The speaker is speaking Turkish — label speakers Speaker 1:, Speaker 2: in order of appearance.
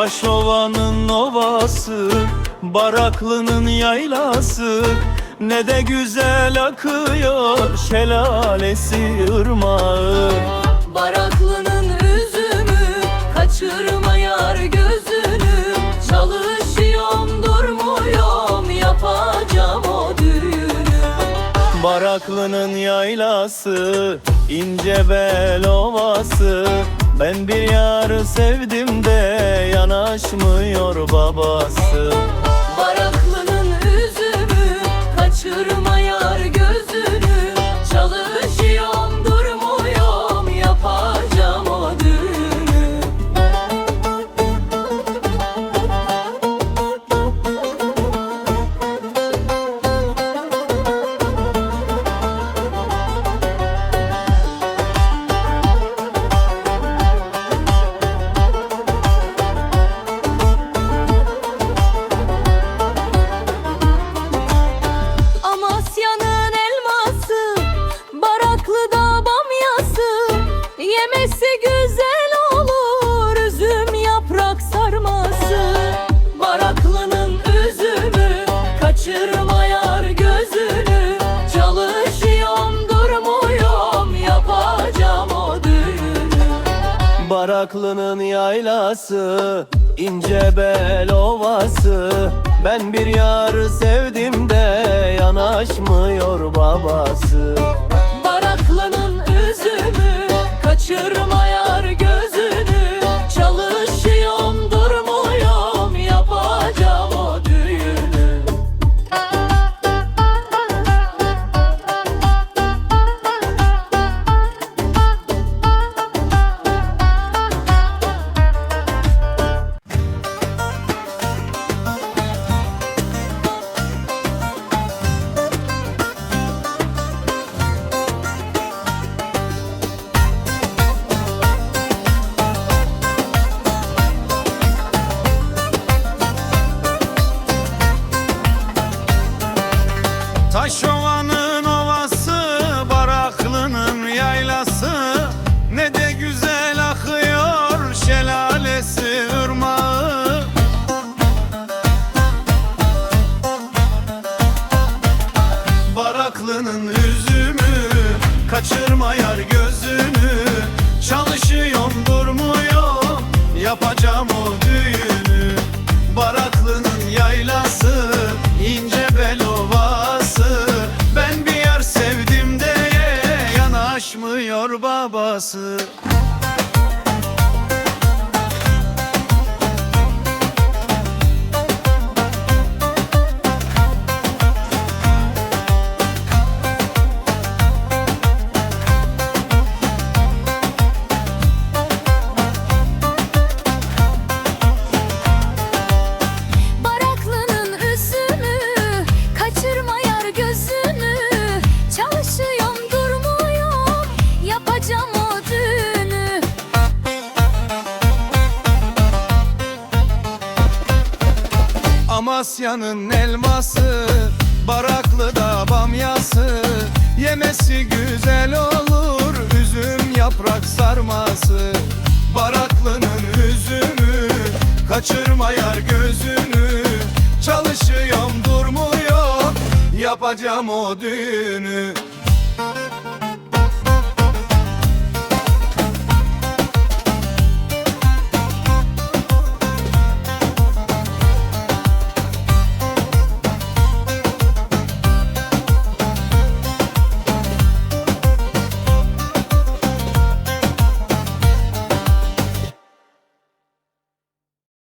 Speaker 1: Taşova'nın ovası Baraklı'nın yaylası. Ne de güzel akıyor Şelalesi ırmağı.
Speaker 2: Baraklı'nın üzümü Kaçırma yar gözünü. Çalışıyorum durmuyorum Yapacağım o düğünü.
Speaker 1: Baraklı'nın yaylası ince bel ovası Ben bir yarı sevdim de Yanaşmıyor babası
Speaker 2: Yemesi güzel olur Üzüm yaprak sarması. Baraklı'nın üzümü Kaçırma yar gözünü. Çalışıyorum durmuyorum Yapacağım o düğünü.
Speaker 1: Baraklı'nın yaylası ince bel ovası. Ben bir yarı sevdim de Yanaşmıyor babası Taşova'nın babası Amasya'nın elması Baraklı'da bamyası. Yemesi güzel olur Üzüm yaprak sarması. Baraklı'nın üzümü Kaçırma yar gözünü. Çalışıyorum durmuyor Yapacağım o düğünü